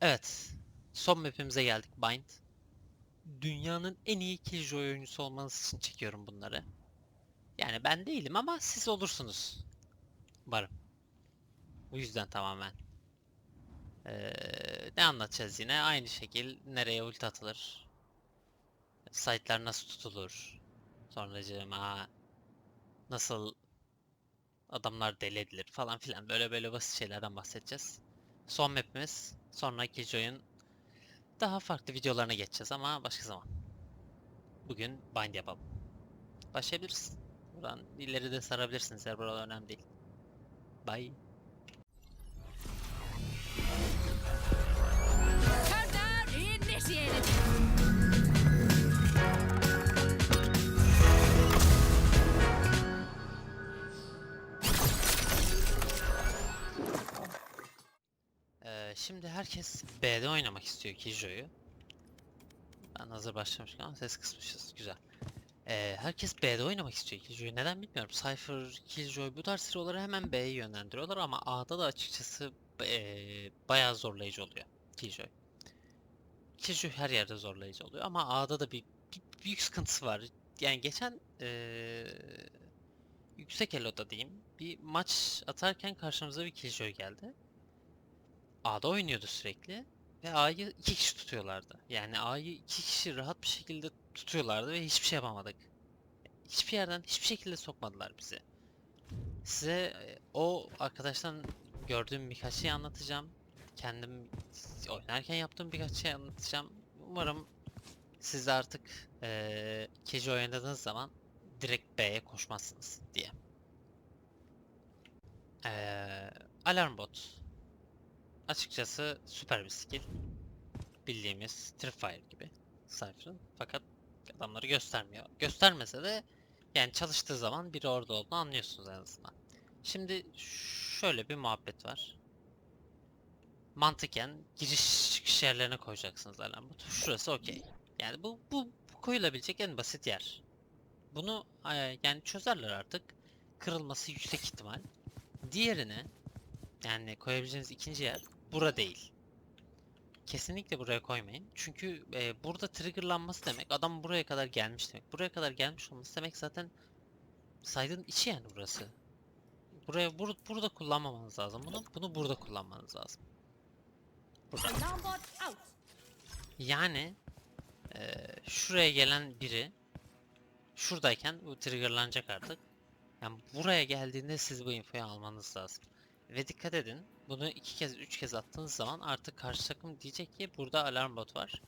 Evet. Son map'imize geldik Bind. Dünyanın en iyi Killjoy oyuncusu olmanız için çekiyorum bunları. Yani ben değilim ama siz olursunuz. Umarım. Bu yüzden tamamen. Ee, ne anlatacağız yine? Aynı şekil nereye ulti atılır? Site'lar nasıl tutulur? Sonracığıma nasıl adamlar deli edilir falan filan böyle böyle basit şeylerden bahsedeceğiz. Son map'imiz. Sonra Killjoy'un daha farklı videolarına geçeceğiz ama başka zaman. Bugün bind yapalım. Başlayabiliriz. Buradan ileri de sarabilirsiniz. Eğer buralar önemli değil. Bye. Countdown initiated. Şimdi herkes B'de oynamak istiyor Killjoy'u. Ben hazır başlamışken ama ses kısmışız. Güzel. Ee, herkes B'de oynamak istiyor Killjoy'u. Neden bilmiyorum. Cypher, Killjoy bu tarz hero'ları hemen B'ye yönlendiriyorlar ama A'da da açıkçası ee, bayağı zorlayıcı oluyor Killjoy. Killjoy her yerde zorlayıcı oluyor ama A'da da bir, bir büyük sıkıntısı var. Yani geçen ee, yüksek elo'da diyeyim bir maç atarken karşımıza bir Killjoy geldi. A'da oynuyordu sürekli ve A'yı iki kişi tutuyorlardı. Yani A'yı iki kişi rahat bir şekilde tutuyorlardı ve hiçbir şey yapamadık. Hiçbir yerden hiçbir şekilde sokmadılar bizi. Size e, o arkadaştan gördüğüm birkaç şey anlatacağım. Kendim oynarken yaptığım birkaç şey anlatacağım. Umarım siz de artık eee Keji oynadığınız zaman direkt B'ye koşmazsınız diye. Eee alarm bot. Açıkçası süper bir skill. Bildiğimiz Tripwire gibi Cypher'ın. Fakat adamları göstermiyor. Göstermese de yani çalıştığı zaman biri orada olduğunu anlıyorsunuz en azından. Şimdi şöyle bir muhabbet var. Mantıken giriş çıkış yerlerine koyacaksınız alarm botu. Şurası okey. Yani bu, bu, bu koyulabilecek en basit yer. Bunu e, yani çözerler artık. Kırılması yüksek ihtimal. Diğerini yani koyabileceğiniz ikinci yer bura değil. Kesinlikle buraya koymayın. Çünkü e, burada triggerlanması demek adam buraya kadar gelmiş demek. Buraya kadar gelmiş olması demek zaten saydığın içi yani burası. Buraya bur- burada kullanmamanız lazım bunu. Bunu burada kullanmanız lazım. Burada. Yani e, şuraya gelen biri şuradayken bu triggerlanacak artık. Yani buraya geldiğinde siz bu infoyu almanız lazım. Ve dikkat edin, bunu iki kez, üç kez attığınız zaman artık karşı takım diyecek ki burada alarm bot var.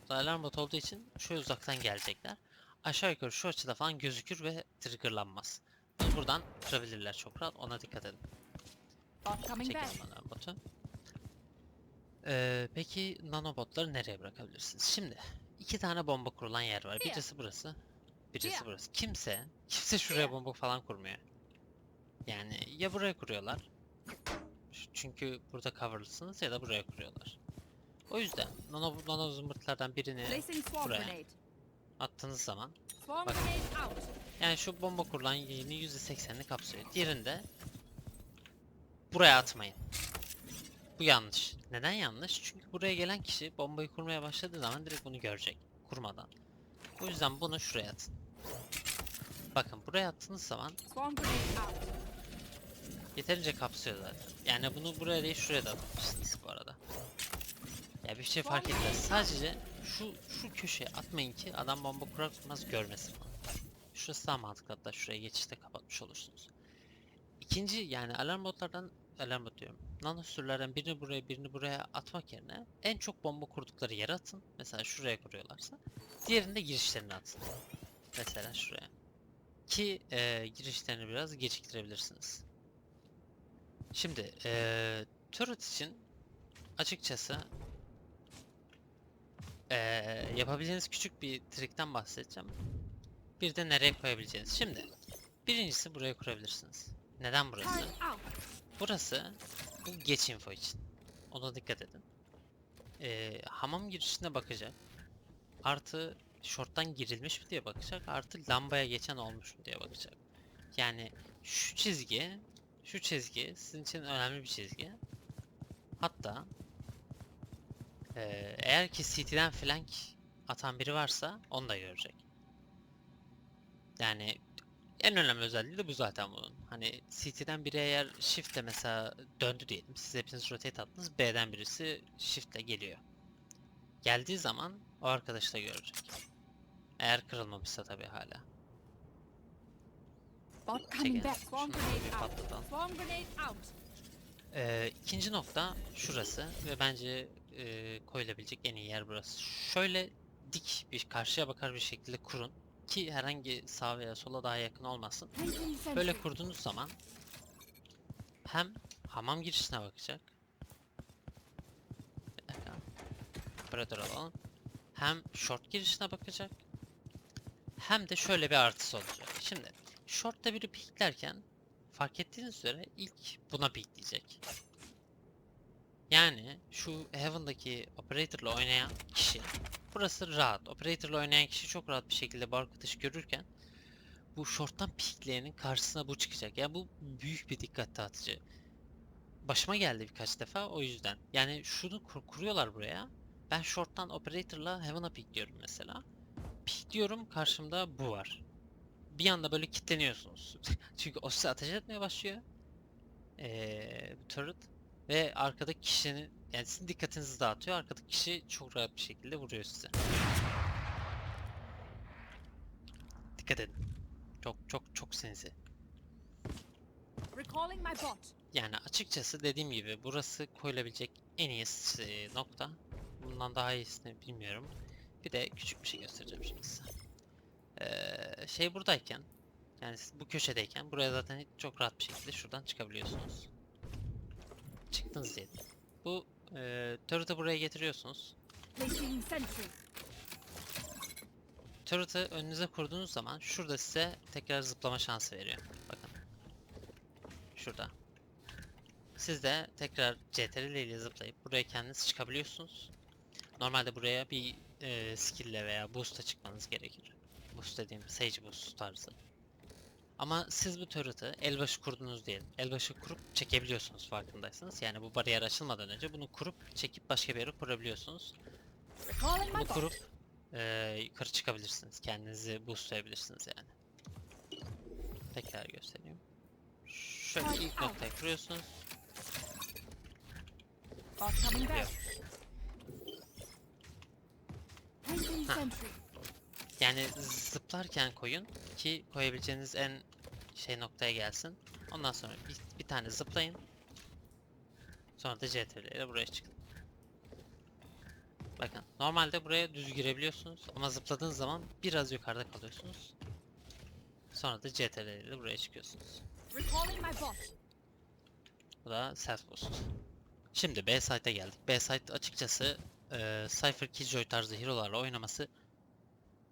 Burada alarm bot olduğu için şöyle uzaktan gelecekler. Aşağı yukarı şu açıda falan gözükür ve triggerlanmaz. Bunu buradan kırabilirler çok rahat, ona dikkat edin. Bot coming back. Çekelim alarm botu. Ee, peki nanobotları nereye bırakabilirsiniz? Şimdi iki tane bomba kurulan yer var. Birisi burası, birisi burası. Kimse, kimse şuraya bomba falan kurmuyor. Yani ya buraya kuruyorlar. Çünkü burada coverlısınız ya da buraya kuruyorlar. O yüzden nano, nano zımbırtlardan birini buraya. attığınız zaman Bak. yani şu bomba kurulan yerini %80'ini kapsıyor. Diğerinde buraya atmayın. Bu yanlış. Neden yanlış? Çünkü buraya gelen kişi bombayı kurmaya başladığı zaman direkt bunu görecek. Kurmadan. O yüzden bunu şuraya atın. Bakın buraya attığınız zaman. Yeterince kapsıyor zaten. Yani bunu buraya değil şuraya da atmışsınız bu arada. Ya bir şey fark etmez. Sadece şu şu köşeye atmayın ki adam bomba kurar kurmaz görmesin. Şurası daha mantıklı hatta şuraya geçişte kapatmış olursunuz. İkinci yani alarm botlardan alarm bot diyorum. Nano sürülerden birini buraya birini buraya atmak yerine en çok bomba kurdukları yere atın. Mesela şuraya kuruyorlarsa. Diğerini de girişlerine atın. Mesela şuraya. Ki eee, girişlerini biraz geciktirebilirsiniz. Şimdi eee turret için açıkçası eee, yapabileceğiniz küçük bir trikten bahsedeceğim. Bir de nereye koyabileceğiniz. Şimdi birincisi buraya kurabilirsiniz. Neden burası? Burası bu geç info için. Ona dikkat edin. Ee, hamam girişine bakacak. Artı short'tan girilmiş mi diye bakacak. Artı lambaya geçen olmuş mu diye bakacak. Yani şu çizgi, şu çizgi sizin için önemli bir çizgi. Hatta Ee, eğer ki CT'den flank atan biri varsa onu da görecek. Yani en önemli özelliği de bu zaten bunun. Hani CT'den biri eğer shift'le mesela döndü diyelim. Siz hepiniz rotate attınız. B'den birisi shift'le geliyor. Geldiği zaman o arkadaşı da görecek. Eğer kırılmamışsa tabii hala. Bot coming back. Swarm grenade out. Swarm grenade out. Ee, ikinci nokta şurası ve bence e, koyulabilecek en iyi yer burası. Şöyle dik bir karşıya bakar bir şekilde kurun ki herhangi sağ veya sola daha yakın olmasın. Böyle kurduğunuz zaman hem hamam girişine bakacak. Bir dakika. Operatör alalım. Hem short girişine bakacak. Hem de şöyle bir artısı olacak. Şimdi short'ta biri piklerken fark ettiğiniz üzere ilk buna pikleyecek. Yani şu Heaven'daki operator'la oynayan kişi burası rahat. Operator'la oynayan kişi çok rahat bir şekilde bu arkadaşı görürken bu short'tan pikleyenin karşısına bu çıkacak. Yani bu büyük bir dikkat dağıtıcı. Başıma geldi birkaç defa o yüzden. Yani şunu kur- kuruyorlar buraya. Ben short'tan operator'la heaven'a pikliyorum mesela. Pikliyorum karşımda bu var. Bir anda böyle kilitleniyorsunuz. Çünkü o size ateş etmeye başlıyor. Ee, turret. Ve arkadaki kişinin yani sizin dikkatinizi dağıtıyor. Arkadaki kişi çok rahat bir şekilde vuruyor size. Dikkat edin. Çok çok çok sinsi. Yani açıkçası dediğim gibi burası koyulabilecek en iyi nokta. Bundan daha iyisini bilmiyorum. Bir de küçük bir şey göstereceğim şimdi size. Ee, şey buradayken yani siz bu köşedeyken buraya zaten çok rahat bir şekilde şuradan çıkabiliyorsunuz. Çıktınız diyelim. Bu e, turret'ı buraya getiriyorsunuz. Turret'ı önünüze kurduğunuz zaman şurada size tekrar zıplama şansı veriyor. Bakın. Şurada. Siz de tekrar CTRL ile zıplayıp buraya kendiniz çıkabiliyorsunuz. Normalde buraya bir e, skill ile veya boost'a çıkmanız gerekir. Boost dediğim Sage boost tarzı. Ama siz bu turret'ı elbaşı kurdunuz diyelim. Elbaşı kurup çekebiliyorsunuz farkındaysanız. Yani bu bariyer açılmadan önce bunu kurup çekip başka bir yere kurabiliyorsunuz. Bunu kurup eee, yukarı çıkabilirsiniz. Kendinizi boostlayabilirsiniz yani. Tekrar göstereyim. Şöyle ilk out. noktayı kuruyorsunuz. Placing Ha. Yani zıplarken koyun ki koyabileceğiniz en şey noktaya gelsin. Ondan sonra bir, bir tane zıplayın. Sonra da CTRL ile buraya çıkın. Bakın normalde buraya düz girebiliyorsunuz ama zıpladığınız zaman biraz yukarıda kalıyorsunuz. Sonra da CTRL ile buraya çıkıyorsunuz. Bu da self boost. Şimdi B site'e geldik. B site açıkçası eee Cypher Killjoy tarzı hero'larla oynaması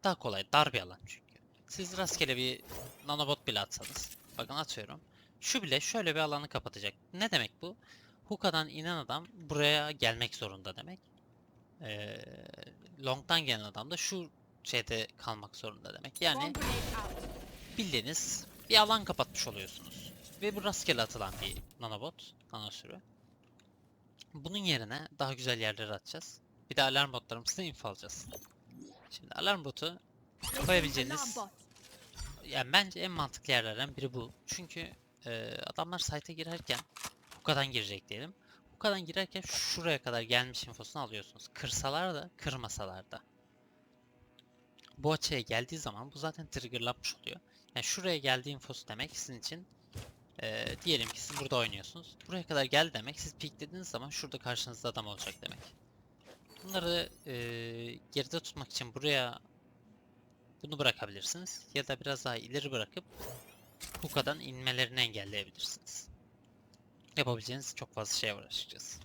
daha kolay. Dar bir alan çünkü. Siz rastgele bir nanobot bile atsanız. Bakın atıyorum. Şu bile şöyle bir alanı kapatacak. Ne demek bu? Hookah'dan inen adam buraya gelmek zorunda demek. Eee long'dan gelen adam da şu şeyde kalmak zorunda demek. Yani bildiğiniz bir alan kapatmış oluyorsunuz. Ve bu rastgele atılan bir nanobot, nano sürü. Bunun yerine daha güzel yerlere atacağız. Bir de alarm botlarımızda info alacağız. Şimdi alarm botu koyabileceğiniz yani bence en mantıklı yerlerden biri bu. Çünkü e, adamlar site'e girerken bu kadar girecek diyelim. Bu kadar girerken şuraya kadar gelmiş infosunu alıyorsunuz. Kırsalar da kırmasalar da. Bu açıya geldiği zaman bu zaten triggerlanmış oluyor. Yani şuraya geldiği infosu demek sizin için e, diyelim ki siz burada oynuyorsunuz. Buraya kadar geldi demek siz dediğiniz zaman şurada karşınızda adam olacak demek. Bunları e, geride tutmak için buraya bunu bırakabilirsiniz. Ya da biraz daha ileri bırakıp Hookah'dan inmelerini engelleyebilirsiniz. Yapabileceğiniz çok fazla şey var açıkçası.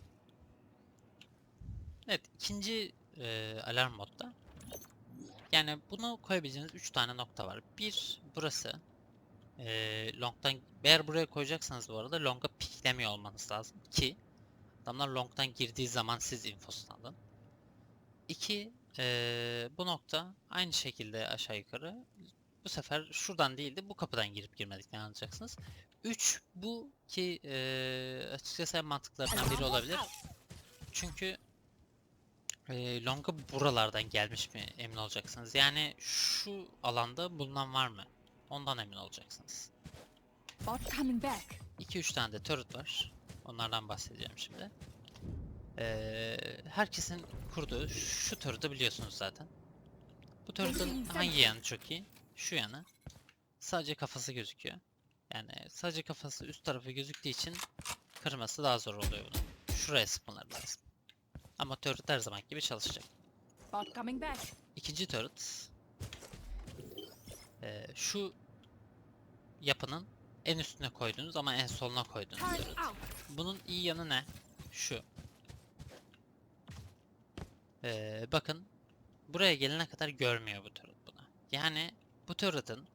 Evet ikinci e, alarm modda yani bunu koyabileceğiniz 3 tane nokta var. Bir burası. E, long'dan eğer buraya koyacaksanız bu arada long'a piklemiyor olmanız lazım ki adamlar long'dan girdiği zaman siz infosunu alın. İki e, bu nokta aynı şekilde aşağı yukarı bu sefer şuradan değil de bu kapıdan girip girmediklerini anlayacaksınız. 3 bu ki e, açıkçası en mantıklarından biri olabilir. Çünkü Ee, Longa buralardan gelmiş mi emin olacaksınız. Yani şu alanda bulunan var mı? Ondan emin olacaksınız. Bot coming back. 2-3 tane de turret var. Onlardan bahsedeceğim şimdi. Ee, herkesin kurduğu şu turret'ı biliyorsunuz zaten. Bu turret'ın hangi yanı çok iyi? Şu yanı. Sadece kafası gözüküyor. Yani sadece kafası üst tarafı gözüktüğü için kırması daha zor oluyor bunun. Şuraya sıkmaları lazım. Ama turret her zaman gibi çalışacak. İkinci turret ee, şu yapının en üstüne koyduğunuz ama en soluna koyduğunuz Turret. Bunun iyi yanı ne? Şu. Ee, bakın buraya gelene kadar görmüyor bu turret bunu. Yani bu turret'ın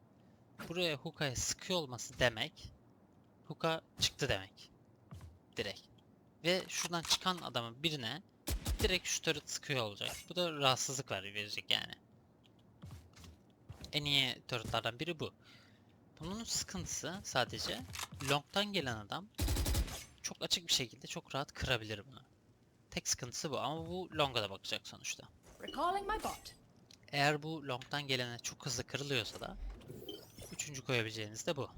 buraya hookah'ya sıkıyor olması demek hookah çıktı demek. Direkt. Ve şuradan çıkan adamın birine direkt şu turret sıkıyor olacak. Bu da rahatsızlık var verecek yani. En iyi turretlardan biri bu. Bunun sıkıntısı sadece long'tan gelen adam çok açık bir şekilde çok rahat kırabilir bunu. Tek sıkıntısı bu ama bu long'a da bakacak sonuçta. Eğer bu long'tan gelene çok hızlı kırılıyorsa da üçüncü koyabileceğiniz de bu.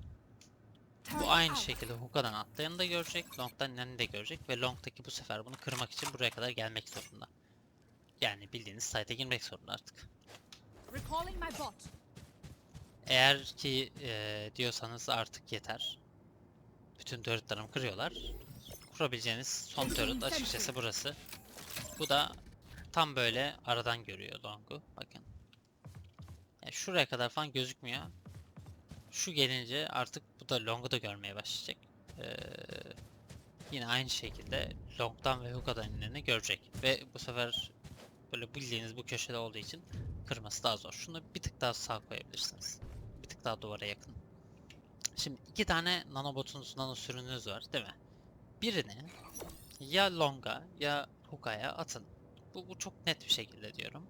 Bu aynı şekilde hookah'dan atlayanı da görecek, long'dan ineni de görecek ve long'daki bu sefer bunu kırmak için buraya kadar gelmek zorunda. Yani bildiğiniz site'e girmek zorunda artık. Eğer ki eee, diyorsanız artık yeter. Bütün turretlarımı kırıyorlar. Kurabileceğiniz son turret açıkçası burası. Bu da tam böyle aradan görüyor Long'u. Bakın. Yani şuraya kadar falan gözükmüyor. Şu gelince artık bu da Long'u da görmeye başlayacak. Eee, yine aynı şekilde Long'dan ve Hookah'dan ineni görecek. Ve bu sefer böyle bildiğiniz bu köşede olduğu için kırması daha zor. Şunu bir tık daha sağ koyabilirsiniz. Bir tık daha duvara yakın. Şimdi iki tane nanobotunuz, nano sürünüz var değil mi? Birini ya longa ya hookah'ya atın. Bu, bu çok net bir şekilde diyorum.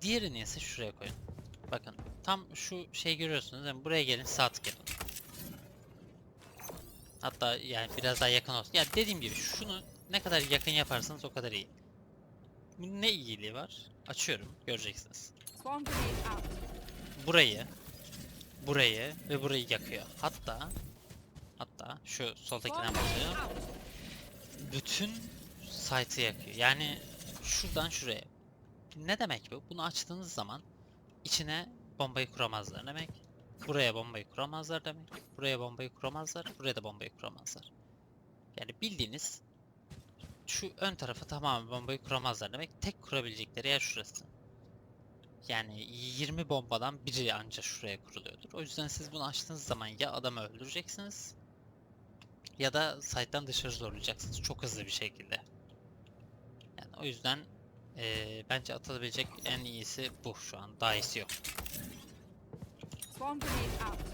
Diğerini ise şuraya koyun. Bakın tam şu şey görüyorsunuz değil mi? Buraya gelin sağ tık yapın. Hatta yani biraz daha yakın olsun. Ya dediğim gibi şunu ne kadar yakın yaparsanız o kadar iyi. Bunun ne iyiliği var? Açıyorum göreceksiniz burayı, burayı ve burayı yakıyor. Hatta şu soldakinden out. Bütün site'ı yakıyor. Yani şuradan şuraya. Ne demek bu? Bunu açtığınız zaman içine bombayı kuramazlar demek. Buraya bombayı kuramazlar demek. Buraya bombayı kuramazlar. Buraya da bombayı kuramazlar. Yani bildiğiniz şu ön tarafa tamamen bombayı kuramazlar demek. Tek kurabilecekleri yer şurası. Yani 20 bombadan biri ancak şuraya kuruluyordur. O yüzden siz bunu açtığınız zaman ya adamı öldüreceksiniz ya da site'den dışarı zorlayacaksınız çok hızlı bir şekilde. Yani o yüzden eee, bence atılabilecek en iyisi bu şu an. Daha iyisi yok.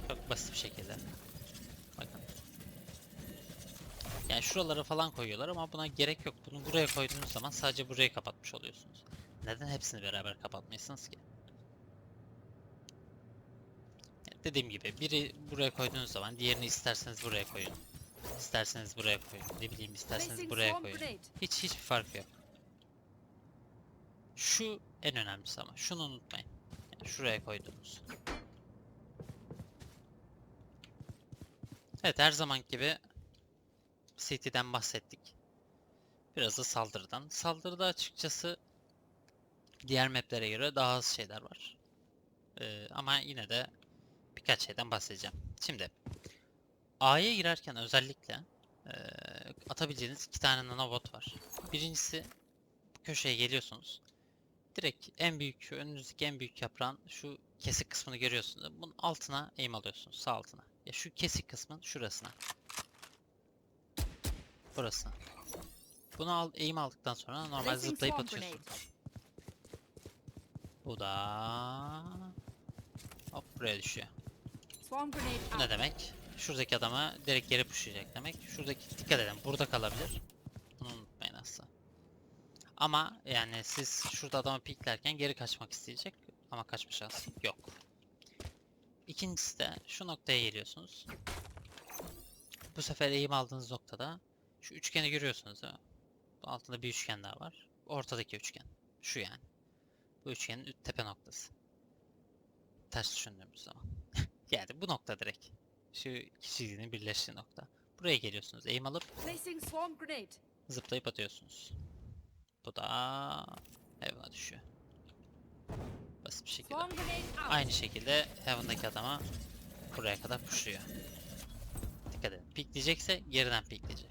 Çok basit bir şekilde. Bakın. Yani şuralara falan koyuyorlar ama buna gerek yok. Bunu buraya koyduğunuz zaman sadece burayı kapatmış oluyorsunuz. Neden hepsini beraber kapatmıyorsunuz ki? Yani Dediğim gibi biri buraya koyduğunuz zaman diğerini isterseniz buraya koyun. İsterseniz buraya koyun. Ne bileyim isterseniz buraya koyun. Hiç hiçbir fark yok. Şu en önemlisi ama şunu unutmayın. Yani şuraya koyduğunuz. Evet her zaman gibi City'den bahsettik. Biraz da saldırıdan. Saldırıda açıkçası diğer maplere göre daha az şeyler var. Ee, ama yine de birkaç şeyden bahsedeceğim. Şimdi A'ya girerken özellikle eee, atabileceğiniz iki tane nanobot var. Birincisi bu köşeye geliyorsunuz. Direkt en büyük, önünüzdeki en büyük yaprağın şu kesik kısmını görüyorsunuz. Bunun altına aim alıyorsunuz, sağ altına. Ya şu kesik kısmın şurasına. Burasına. Bunu al, aim aldıktan sonra normal zıplayıp atıyorsunuz. Bu da hop buraya düşüyor. Bu ne demek? Şuradaki adama direkt geri pushlayacak demek. Şuradaki dikkat edin burada kalabilir. Bunu unutmayın asla. Ama yani siz şurada adamı piklerken geri kaçmak isteyecek ama kaçma şansı yok. İkincisi de şu noktaya geliyorsunuz. Bu sefer eğim aldığınız noktada şu üçgeni görüyorsunuz değil mi? Altında bir üçgen daha var. Ortadaki üçgen. Şu yani. Bu üçgenin tepe noktası. Ters düşündüğümüz zaman. yani bu nokta direkt. Şu iki çizginin birleştiği nokta. Buraya geliyorsunuz. Aim alıp zıplayıp atıyorsunuz. Bu da Heaven'a düşüyor. Basit bir şekilde. Aynı şekilde Heaven'daki adama buraya kadar pushluyor. Dikkat edin. Pikleyecekse geriden pikleyecek.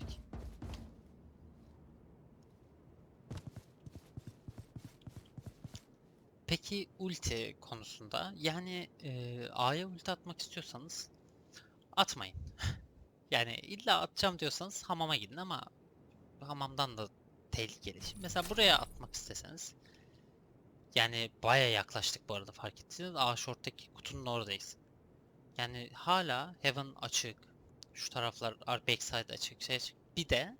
Peki ulti konusunda yani e, A'ya ulti atmak istiyorsanız atmayın. yani illa atacağım diyorsanız hamama gidin ama hamamdan da tehlikeli. Şimdi mesela buraya atmak isteseniz yani baya yaklaştık bu arada fark ettiniz. A short'taki kutunun oradayız. Yani hala Heaven açık. Şu taraflar ar- backside açık, şey açık. Bir de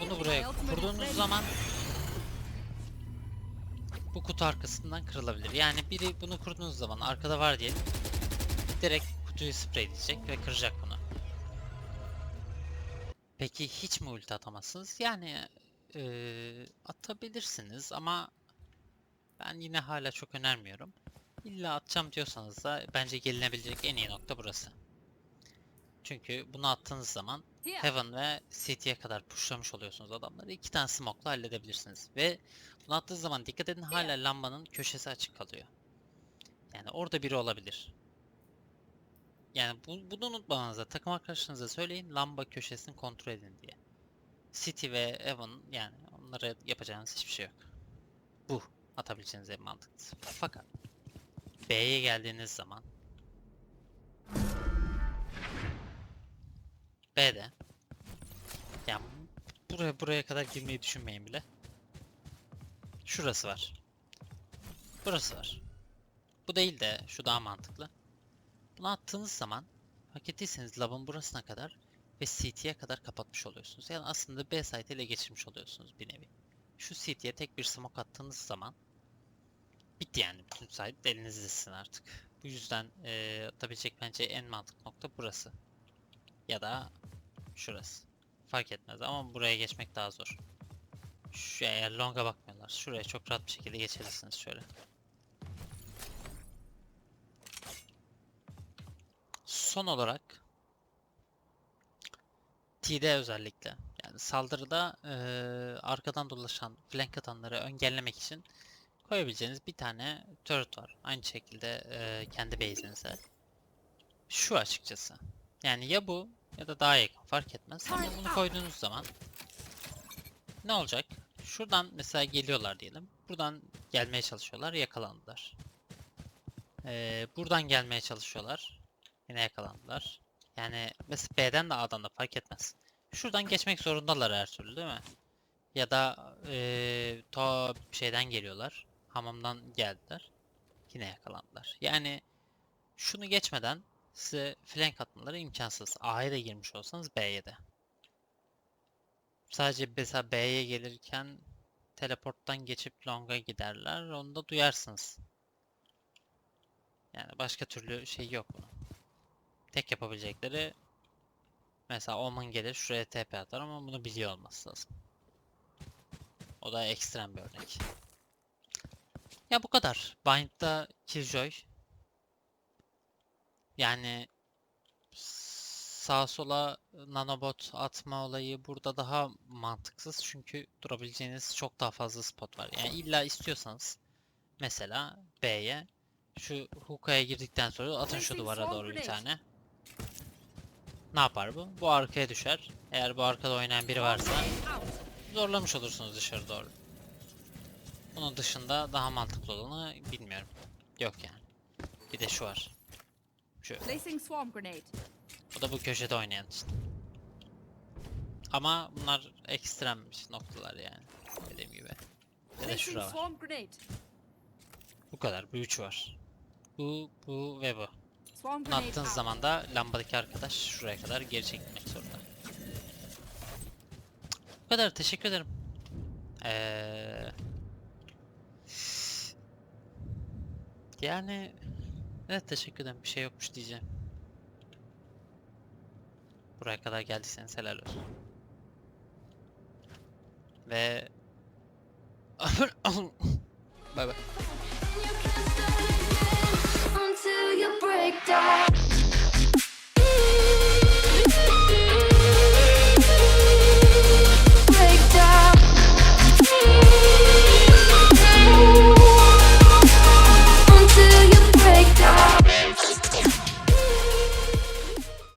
bunu buraya kurduğunuz zaman bu kutu arkasından kırılabilir. Yani biri bunu kurduğunuz zaman arkada var diye direkt kutuyu spreyleyecek ve kıracak bunu. Peki hiç mi ulti atamazsınız? Yani eee, atabilirsiniz ama ben yine hala çok önermiyorum. İlla atacağım diyorsanız da bence gelinebilecek en iyi nokta burası. Çünkü bunu attığınız zaman. Heaven ve City'ye kadar pushlamış oluyorsunuz adamları. İki tane smoke'la halledebilirsiniz. Ve bunu attığınız zaman dikkat edin hala lambanın köşesi açık kalıyor. Yani orada biri olabilir. Yani bu, bunu unutmamanıza, takım arkadaşlarınıza söyleyin lamba köşesini kontrol edin diye. City ve Heaven yani onlara yapacağınız hiçbir şey yok. Bu atabileceğiniz en mantıklısı. Fakat B'ye geldiğiniz zaman B'de yani buraya buraya kadar girmeyi düşünmeyin bile. Şurası var. Burası var. Bu değil de şu daha mantıklı. Bunu attığınız zaman hak ettiyseniz labın burasına kadar ve CT'ye kadar kapatmış oluyorsunuz. Yani aslında B site ele geçirmiş oluyorsunuz bir nevi. Şu CT'ye tek bir smoke attığınız zaman bitti yani bütün site elinizdesin artık. Bu yüzden eee atabilecek bence en mantıklı nokta burası. Ya da şurası. Fark etmez ama buraya geçmek daha zor. Şu eğer longa bakmıyorlar. Şuraya çok rahat bir şekilde geçebilirsiniz şöyle. Son olarak T'de özellikle yani saldırıda eee, arkadan dolaşan flank atanları engellemek için koyabileceğiniz bir tane turret var. Aynı şekilde eee, kendi base'inize. Şu açıkçası. Yani ya bu ya da daha yakın fark etmez. Ama bunu koyduğunuz zaman ne olacak? Şuradan mesela geliyorlar diyelim. Buradan gelmeye çalışıyorlar, yakalandılar. Ee, buradan gelmeye çalışıyorlar. Yine yakalandılar. Yani mesela B'den de A'dan da fark etmez. Şuradan geçmek zorundalar her türlü değil mi? Ya da ee, ta şeyden geliyorlar. Hamamdan geldiler. Yine yakalandılar. Yani şunu geçmeden size flank atmaları imkansız. A'ya da girmiş olsanız B'ye de. Sadece mesela B'ye gelirken teleporttan geçip long'a giderler. Onu da duyarsınız. Yani başka türlü şey yok bunun. Tek yapabilecekleri mesela Omen gelir şuraya TP atar ama bunu biliyor olması lazım. O da ekstrem bir örnek. Ya bu kadar. Bind'da Killjoy yani sağa sola nanobot atma olayı burada daha mantıksız çünkü durabileceğiniz çok daha fazla spot var. Yani illa istiyorsanız mesela B'ye şu hookah'ya girdikten sonra atın şu duvara doğru bir tane. Ne yapar bu? Bu arkaya düşer. Eğer bu arkada oynayan biri varsa zorlamış olursunuz dışarı doğru. Bunun dışında daha mantıklı olanı bilmiyorum. Yok yani. Bir de şu var. Şu. Bu da bu köşede oynayan için. Ama bunlar ekstrem noktalar yani. Dediğim gibi. Bir de şura var. Bu kadar. Bu üç var. Bu, bu ve bu. Bunu attığınız zaman da lambadaki arkadaş şuraya kadar geri çekilmek zorunda. Bu kadar. Teşekkür ederim. Ee... Yani... Evet teşekkür ederim. Bir şey yokmuş diyeceğim. Buraya kadar geldiyseniz helal olsun. Ve... Bay bay. You break down.